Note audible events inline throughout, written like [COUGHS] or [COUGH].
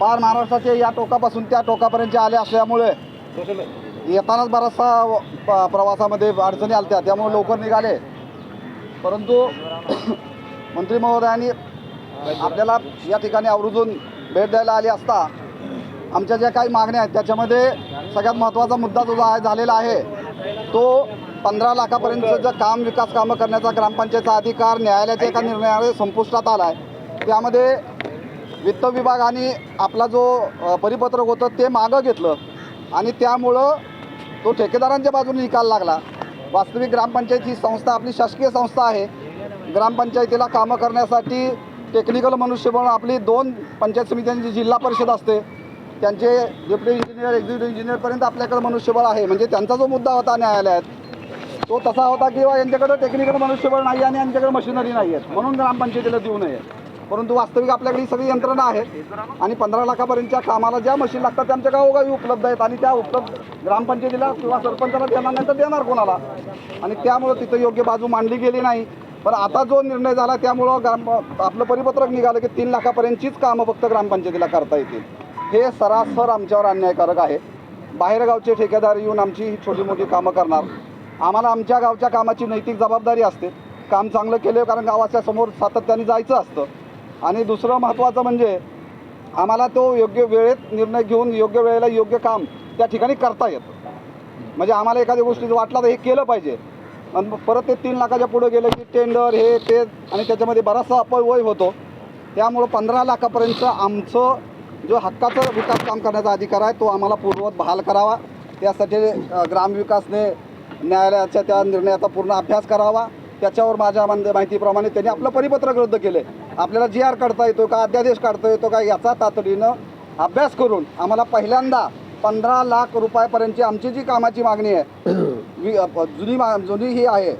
पार महाराष्ट्राचे या टोकापासून त्या टोकापर्यंत आले असल्यामुळे येतानाच बराचसा व- प- प्रवासामध्ये अडचणी आल्या त्यामुळे लवकर निघाले. परंतु [CLEARS THROAT] मंत्री महोदयांनी आपल्याला या ठिकाणी आवर्जून भेट द्यायला आली असता आमच्या ज्या काही मागण्या आहेत त्याच्यामध्ये सगळ्यात महत्त्वाचा मुद्दा जो आहे झालेला आहे तो पंधरा लाखापर्यंतचं जे काम विकास कामं करण्याचा ग्रामपंचायतचा अधिकार न्यायालयाच्या एका निर्णयाने संपुष्टात आला आहे त्यामध्ये वित्त विभागाने आपला जो परिपत्रक होतं ते मागं घेतलं. आणि त्यामुळं तो ठेकेदारांच्या बाजूने निकाल लागला. वास्तविक ग्रामपंचायत ही संस्था आपली शासकीय संस्था आहे. ग्रामपंचायतीला कामं करण्यासाठी टेक्निकल मनुष्यबळ आपली दोन पंचायत समित्यांची जिल्हा परिषद असते. त्यांचे डेप्युटी इंजिनियर एक्झिक्युटिव्ह इंजिनियरपर्यंत आपल्याकडे मनुष्यबळ आहे. म्हणजे त्यांचा जो मुद्दा होता न्यायालयात तो तसा होता की यांच्याकडं यांच्याकडे टेक्निकल मनुष्यबळ नाही आणि यांच्याकडे मशिनरी नाही आहेत. म्हणून ग्रामपंचायतीला देऊ नये. परंतु वास्तविक आपल्याकडे ही सगळी यंत्रणा आहेत आणि पंधरा लाखापर्यंतच्या कामाला ज्या मशीन लागतात त्यांच्या गावोगावी उपलब्ध आहेत आणि त्या उपलब्ध ग्रामपंचायतीला किंवा सरपंचाला देणार नाही तर देणार कोणाला? आणि त्यामुळं तिथं योग्य बाजू मांडली गेली नाही. पण आता जो निर्णय झाला त्यामुळं ग्राम आपलं परिपत्रक निघालं की तीन लाखापर्यंतचीच कामं फक्त ग्रामपंचायतीला करता येतील. हे सरासर आमच्यावर अन्यायकारक आहे. बाहेरगावचे ठेकेदार येऊन आमची ही छोटी मोठी कामं करणार. आम्हाला आमच्या गावच्या कामाची नैतिक जबाबदारी असते. काम चांगलं केलं कारण गावाच्या समोर सातत्याने जायचं असतं. आणि दुसरं महत्त्वाचं म्हणजे आम्हाला तो योग्य वेळेत निर्णय घेऊन योग्य वेळेला योग्य काम त्या ठिकाणी करता येतं. म्हणजे आम्हाला एखाद्या गोष्टीचं वाटलं तर हे केलं पाहिजे. आणि परत ते तीन लाखाच्या पुढे गेलं की टेंडर हे ते आणि त्याच्यामध्ये बराचसा अपव्यय होतो. त्यामुळं पंधरा लाखापर्यंत आमचं जो हक्काचं विकास काम करण्याचा अधिकार आहे तो आम्हाला पूर्ववत बहाल करावा. त्यासाठी ग्रामविकासने न्यायालयाच्या त्या निर्णयाचा पूर्ण अभ्यास करावा. त्याच्यावर माझ्या मान- माहितीप्रमाणे त्यांनी आपलं परिपत्रक रद्द केले. आपल्याला जी आर काढता येतो का? अध्यादेश काढता येतो का? याचा तातडीनं अभ्यास करून आम्हाला पहिल्यांदा पंधरा लाख रुपयापर्यंतची आमची जी कामाची मागणी आहे [COUGHS] जुनी मा जुनी ही आहे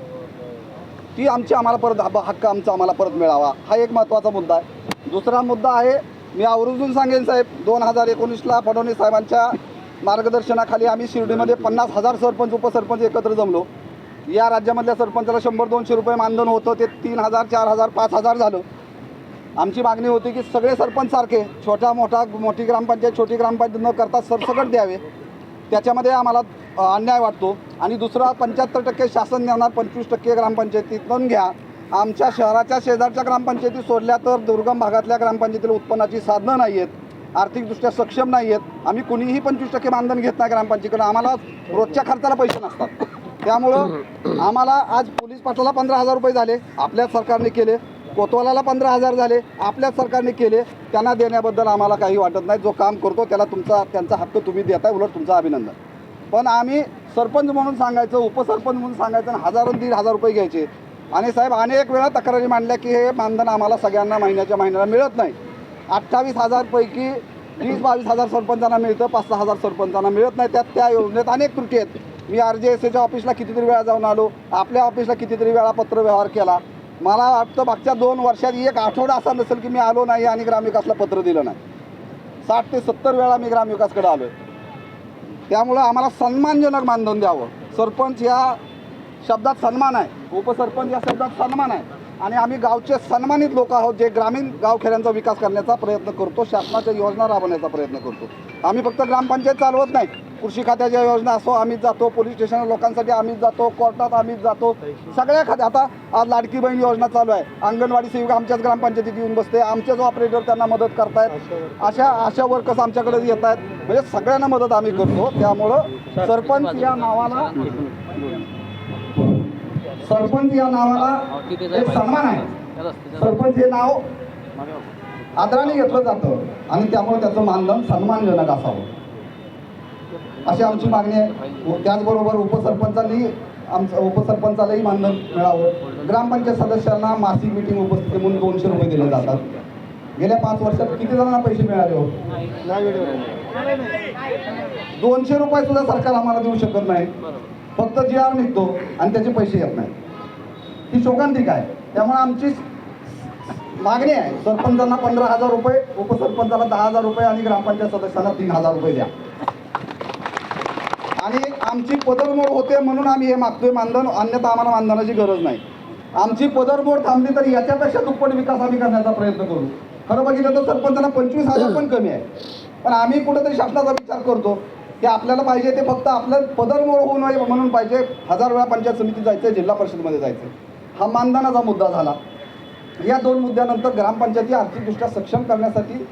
ती आमची आम्हाला परत हक्क आमचा आम्हाला परत मिळावा. हा एक महत्त्वाचा मुद्दा आहे. दुसरा मुद्दा आहे मी आवर्जून सांगेन साहेब दोन हजार एकोणीसला फडणवीस साहेबांच्या मार्गदर्शनाखाली आम्ही शिर्डीमध्ये पन्नास हजार सरपंच उपसरपंच एकत्र जमलो. या राज्यामधल्या सरपंचाला शंभर दोनशे रुपये मानधन होतं ते तीन हजार चार हजार पाच हजार झालं. आमची मागणी होती की सगळे सरपंच सारखे छोटा मोठा मोठी ग्रामपंचायत छोटी ग्रामपंचायत न करता सरसकट द्यावे. त्याच्यामध्ये आम्हाला अन्याय वाटतो. आणि दुसरा पंच्याहत्तर टक्के शासन देणार पंचवीस टक्के ग्रामपंचायतीतून घ्या. आमच्या शहराच्या शेजारच्या ग्रामपंचायती सोडल्या तर दुर्गम भागातल्या ग्रामपंचायतीला उत्पन्नाची साधनं नाही आहेत आर्थिकदृष्ट्या सक्षम नाही आहेत. आम्ही कुणीही पंचवीस टक्के मानधन घेत नाही ग्रामपंचायतीकडे. आम्हाला रोजच्या खर्चाला पैसे नसतात. त्यामुळं आम्हाला आज पोलीस पाटलाला पंधरा हजार रुपये झाले आपल्याच सरकारने केले. कोतवालाला पंधरा हजार झाले आपल्याच सरकारने केले. त्यांना देण्याबद्दल आम्हाला काही वाटत नाही. जो काम करतो त्याला तुमचा त्यांचा हक्क तुम्ही देताय उलट तुमचं अभिनंदन. पण आम्ही सरपंच म्हणून सांगायचं उपसरपंच म्हणून सांगायचं आणि हजारो दीड हजार रुपये घ्यायचे. आणि साहेब अनेक वेळा तक्रारी मांडल्या की हे मानधन आम्हाला सगळ्यांना महिन्याच्या महिन्याला मिळत नाही. अठ्ठावीस हजारपैकी वीस बावीस हजार सरपंचांना मिळतं पाच सहा हजार सरपंचांना मिळत नाही. त्यात त्या योजनेत अनेक त्रुटी आहेत. मी आर जे एस एच्या ऑफिसला कितीतरी वेळा जाऊन आलो. आपल्या ऑफिसला कितीतरी वेळा पत्रव्यवहार केला. मला वाटतं मागच्या दोन वर्षात एक आठवडा असा नसेल की मी आलो नाही आणि ग्रामविकासला पत्र दिलं नाही. साठ ते सत्तर वेळा मी ग्रामविकासकडे आलो त्यामुळं आम्हाला सन्मानजनक मानधन द्यावं. सरपंच या शब्दात सन्मान आहे. उपसरपंच या शब्दात सन्मान आहे. आणि आम्ही गावचे सन्मानित लोक आहोत जे ग्रामीण गावखेड्यांचा विकास करण्याचा प्रयत्न करतो शासनाच्या योजना राबवण्याचा प्रयत्न करतो. आम्ही फक्त ग्रामपंचायत चालवत नाही. कृषी खात्याच्या योजना असो आम्हीच जातो पोलीस स्टेशन लोकांसाठी आम्हीच जातो कोर्टात आम्हीच जातो. सगळ्या खात्या. आता आज लाडकी बहीण योजना चालू आहे. अंगणवाडी सेविका आमच्याच ग्रामपंचायतीत येऊन बसते. आमचेच ऑपरेटर त्यांना मदत करतायत. अशा अशा वर्कर्स आमच्याकडे येत आहेत म्हणजे सगळ्यांना मदत आम्ही करतो. त्यामुळं सरपंच या नावाला सरपंच या नावाला एक सन्मान आहे. सरपंच हे नाव आदराने घेतलं जातं आणि त्यामुळे त्याचं मानधन सन्मानजनक असावं. अशी आमची मागणी आहे. व त्याचबरोबर उपसरपंचांनी आमचं उपसरपंचालाही मानधन मिळावं. ग्रामपंचायत सदस्यांना मासिक मिटिंग उपस्थित म्हणून दोनशे रुपये दिले जातात. गेल्या पाच वर्षात किती जणांना पैसे मिळाले हो? दोनशे रुपये सुद्धा सरकार आम्हाला देऊ शकत नाही. फक्त जी आर निघतो आणि त्याचे पैसे येत नाही. ही शोकांतिक आहे. त्यामुळे आमची मागणी आहे. सरपंचांना पंधरा हजार रुपये उपसरपंचाला दहा हजार रुपये आणि ग्रामपंचायत सदस्यांना तीन हजार रुपये द्या. आणि आमची पदरमोड होते म्हणून आम्ही हे मागतोय मानधन अन्यथा आम्हाला मानधनाची गरज नाही. आमची पदरमोड थांबली तर याच्यापेक्षा दुप्पट विकास आम्ही करण्याचा प्रयत्न करू. खरं बघितलं तर सरपंचांना पंचवीस हजार पण कमी आहे. पण आम्ही कुठंतरी शासनाचा विचार करतो की आपल्याला पाहिजे ते फक्त आपलं पदरमोड होऊ नये म्हणून पाहिजे. हजार वेळा पंचायत समितीत जायचं जिल्हा परिषदमध्ये जायचं हा मानधनाचा मुद्दा झाला. या दोन मुद्द्यानंतर ग्रामपंचायती आर्थिकदृष्ट्या सक्षम करण्यासाठी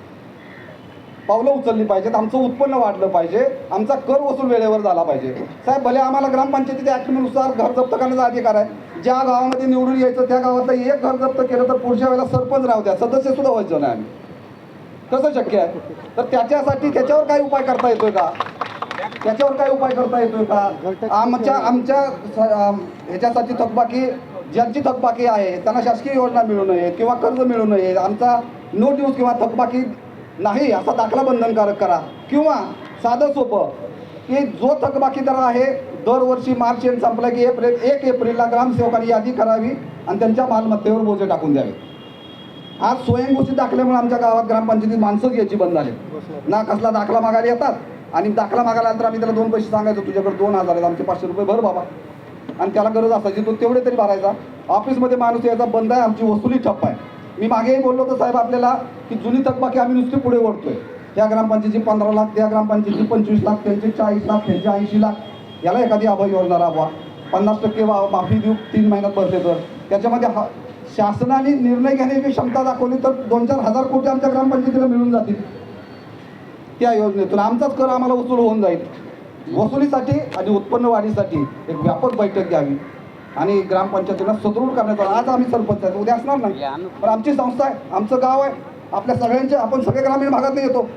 पावलं उचलली पाहिजेत. आमचं उत्पन्न वाढलं पाहिजे. आमचा कर वसूल वेळेवर झाला पाहिजे. साहेब भले आम्हाला ग्रामपंचायतीच्या ॲक्टनुसार घर जप्त करण्याचा अधिकार आहे. ज्या गावामध्ये निवडून यायचं त्या गावातलं एक घर जप्त केलं तर पुढच्या वेळेला सरपंच राहू द्या. सदस्यसुद्धा व्हायचं नाही आम्ही. कसं शक्य आहे? तर त्याच्यासाठी त्याच्यावर काही उपाय करता येतोय का? त्याच्यावर काही उपाय करता येतोय का? आमच्या आमच्या ह्याच्यासाठी थकबाकी ज्यांची थकबाकी आहे त्यांना शासकीय योजना मिळू नये किंवा कर्ज मिळू नये आमचा नो ड्यूज किंवा थकबाकी नाही असा दाखला बंधनकारक करा. किंवा साधं सोपं की जो थकबाकीदार आहे दरवर्षी मार्च एंड संपला की एप्रिल एक एप्रिलला ग्रामसेवकांनी यादी करावी आणि त्यांच्या मालमत्तेवर बोजे टाकून द्यावे. आज स्वयंघोषित दाखल्यामुळे आमच्या गावात ग्रामपंचायतीत माणसंच घ्यायची बंद झाली. ना कसला दाखला मागायला येतात आणि दाखला मागायला तर आम्ही त्याला दोन पैसे सांगायचो तुझ्याकडे दोन हजार आहेत आमचे पाचशे रुपये भर बाबा. आणि त्याला गरज असायची तो तेवढे तरी भरायचा. ऑफिसमध्ये माणूस यायचा बंद आहे आमची वसुली ठप्प आहे. मी मागेही बोललो होतो साहेब आपल्याला की जुनी थकबाकी आम्ही नुसती पुढे ओढतोय. त्या ग्रामपंचायतीची पंधरा लाख त्या ग्रामपंचायतीची पंचवीस लाख त्यांचे चाळीस लाख त्यांचे ऐंशी लाख. याला एखादी अभय योजना राबवा. पन्नास टक्के वा- माफी देऊ तीन महिन्यात भरते तर. त्याच्यामध्ये हा शासनाने निर्णय घेण्याची क्षमता दाखवली तर दोन चार हजार कोटी आमच्या ग्रामपंचायतीला मिळून जातील. त्या योजनेतून आमचाच कर आम्हाला वसूल होऊन जाईल. वसुलीसाठी आणि उत्पन्न वाढीसाठी एक व्यापक बैठक घ्यावी आणि ग्रामपंचायतीला सुदृढ करण्याचा आज आम्ही सरपंच आहेत उद्या असणार नाही. पण आमची संस्था आहे. आमचं गाव आहे. आपल्या सगळ्यांचे आपण सगळे ग्रामीण भागात येतो.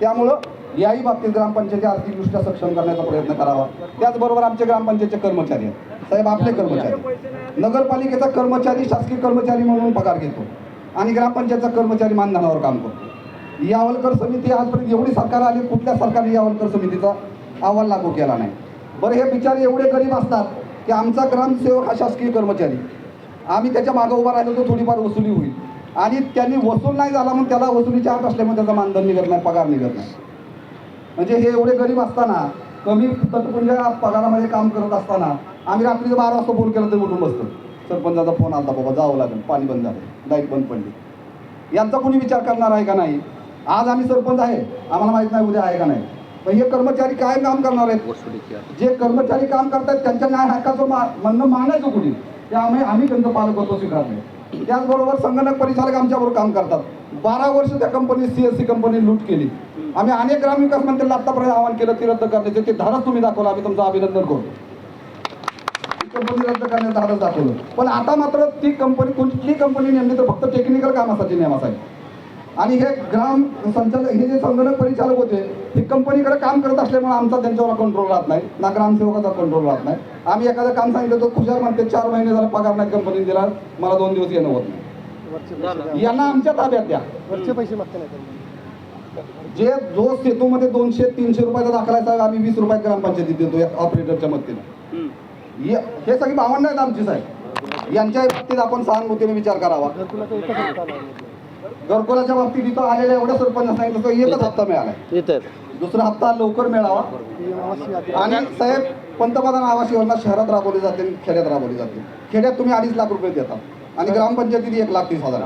त्यामुळं याही बाबतीत ग्रामपंचायती आर्थिकदृष्ट्या सक्षम करण्याचा प्रयत्न करावा. त्याचबरोबर आमचे ग्रामपंचायतचे कर्मचारी आहेत. साहेब आपले कर्मचारी नगरपालिकेचा कर्मचारी शासकीय कर्मचारी म्हणून पगार घेतो. आणि ग्रामपंचायतचा कर्मचारी मानधनावर काम करतो. यावलकर समिती आजपर्यंत एवढी सरकार आली कुठल्या सरकारने यावलकर समितीचा अहवाल लागू केला नाही. बरं हे बिचारे एवढे गरीब असतात की आमचा ग्रामसेवक हा शासकीय कर्मचारी. आम्ही त्याच्या मागं उभा राहिलो तर थोडीफार वसुली होईल. आणि त्यांनी वसूल नाही झाला म्हणून त्याला वसुलीच्या आत असल्यामुळे त्याचा मानधन निघत नाही पगार निघत नाही. म्हणजे हे एवढे गरीब असताना कमी तटपुंजा पगारामध्ये काम करत असताना आम्ही रात्रीचं बारा वाजता फोन केला तरी उठून बसतो. सरपंचाचा फोन आला बाबा जावं लागेल पाणी बंद झालं लाइट बंद पडली. यांचा कोणी विचार करणार आहे का नाही? आज आम्ही सरपंच आहे आम्हाला माहीत नाही उद्या आहे का नाही. पण हे कर्मचारी काय काम करणार आहेत. जे कर्मचारी काम करतात त्यांच्या न्याय हक्काचं मा म्हणणं मानायचं कुणी? त्यामुळे आम्ही त्यांचं पालकत्व स्वीकारले. त्याचबरोबर संगणक परिचालक आमच्याबरोबर काम करतात. बारा वर्ष त्या company C S C company लूट केली. आम्ही अनेक ग्रामविकास मंत्र्यांना आतापर्यंत आवाहन केलं ती रद्द करण्याचे. ते धाडस तुम्ही दाखवलं आम्ही तुमचं अभिनंदन करतो. कंपनी रद्द करण्याचं धाडस दाखवलं. पण आता मात्र ती कंपनी कुठली कंपनी नेमली तर फक्त टेक्निकल कामासाठी नेमासाठी. आणि हे ग्राम संचालक हे जे संगणक परिचालक होते हे कंपनीकडे काम करत असल्यामुळे आमचा त्यांच्यावर कंट्रोल राहत नाही. ना ग्रामसेवकाचा कंट्रोल राहत नाही. आम्ही एखादं काम सांगितलं तर खुशाल म्हणते चार महिने झाला पगार नाही कंपनी दिला मला दोन दिवस येणं होत नाही. यांना आमच्या ताब्यात द्या. वरचे पैसे मागते नाही त्यांनी. जे जो सेतूमध्ये दोनशे तीनशे रुपयाचा दाखला आहे साहेब आम्ही वीस रुपयात ग्रामपंचायतीत देतो या ऑपरेटरच्या मदतीने. हे हे सगळी भावंड आहेत आमची साहेब. यांच्या बाबतीत आपण सहानुभूतीने विचार करावा. घरकुलाच्या बाबतीत इथं आलेल्या एवढ्या सरपंच सांगितलं तर एकच हप्ता मिळालाय. दुसरा हप्ता लवकर मिळावा. आणि साहेब पंतप्रधान आवास योजना शहरात राबवली जाते आणि खेड्यात राबवली जाते. खेड्यात तुम्ही अडीच लाख रुपये देता आणि ग्रामपंचायतीत एक लाख तीस हजार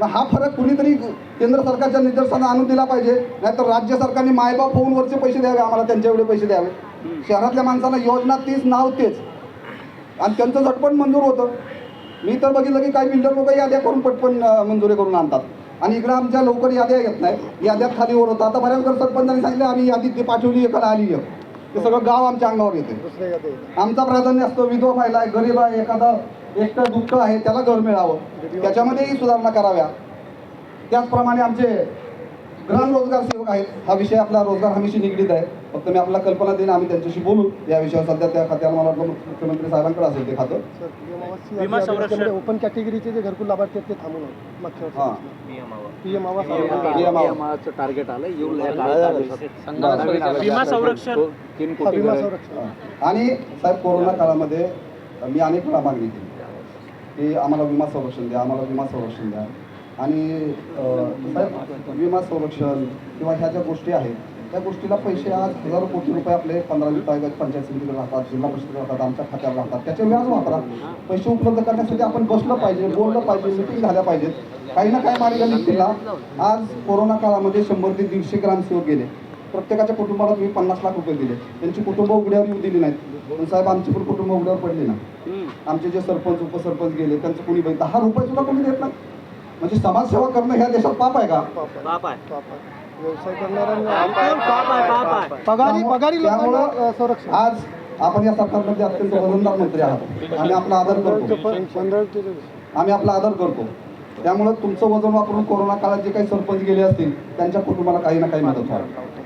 मग हा फरक कुणीतरी केंद्र सरकारच्या निदर्शनाला आणून दिला पाहिजे नाहीतर राज्य सरकारने मायबाप होऊन वरचे पैसे द्यावे आम्हाला त्यांच्या एवढे पैसे द्यावे. शहरातल्या माणसांना योजना तीच नाव तेच. आणि त्यांचं झटपट मंजूर होतं. मी तर बघितलं की काही बिल्डर लोक याद्या करून पटपण मंजुरी करून आणतात. आणि इकडं आमच्या लवकर याद्या येत नाही. याद्यात खाली वर होतं आता बऱ्याच वेळा सरपंचांनी सांगितलं आम्ही यादीत ती पाठवली एखादा आली एक ते सगळं गाव आमच्या अंगावर येते यादी. आमचा प्राधान्य असतो विधवा महिला आहे गरीब आहे एखादा एकटं दुःख आहे त्याला घर मिळावं. त्याच्यामध्येही सुधारणा कराव्या. त्याचप्रमाणे आमचे ग्राम रोजगार सेवक आहेत. हा विषय आपला रोजगार हमीशी निगडीत आहे. फक्त मी आपल्याला कल्पना देईन आम्ही त्यांच्याशी बोलू. या विषयावर सध्या त्या खात्याला मला वाटतं मुख्यमंत्री साहेबांकडे असेल ते खातं. ओपन कॅटेगरीचे जे घरकुल लाभार्थी आहेत ते थांबून मागच्या हां. वर्षी पीएम आवास PM आवास. टार्गेट आलं येऊन विमा संरक्षण. तीन कोटी विमा घर- संरक्षण. आणि साहेब कोरोना काळामध्ये मी अनेक वेळा मागणी केली. की आम्हाला विमा संरक्षण द्या आम्हाला विमा संरक्षण द्या. आणि विमा संरक्षण किंवा ह्या ज्या गोष्टी आहेत त्या गोष्टीला पैसे आज हजारो कोटी रुपये आपले पंधरा तारखेला पंचायत समितीकडे राहतात जिल्हा परिषदेकडे राहतात आमच्या खात्यावर राहतात. त्याचे व्याज वापरा. पैसे उपलब्ध करण्यासाठी आपण बसलं पाहिजे बोललं पाहिजे मिटिंग झाल्या पाहिजेत. काही ना काही मार्ग निघतील ना. आज कोरोना काळामध्ये शंभर ते दीडशे ग्रामसेवक गेले. प्रत्येकाच्या कुटुंबाला तुम्ही पन्नास लाख रुपये दिले. त्यांची कुटुंब उघड्यावर येऊ दिली नाहीत. पण साहेब आमची पण कुटुंब उघड्यावर पडली ना. आमचे जे सरपंच उपसरपंच गेले त्यांचं कोणी दहा रुपये सुद्धा कोणी देत नाही. म्हणजे समाजसेवा करणं ह्या देशात पाप आहे का? पाप आहे. व्यवसाय पगारी पगारी लोकांना संरक्षण. आज आपण या सरकारमध्ये अत्यंत वजनदार मंत्री आहात. आम्ही आपला आदर करतो. आम्ही आपला आदर करतो. त्यामुळं तुमचं वजन वापरून कोरोना काळात जे काही सरपंच गेले असतील त्यांच्या कुटुंबाला काही ना काही मदत व्हावी.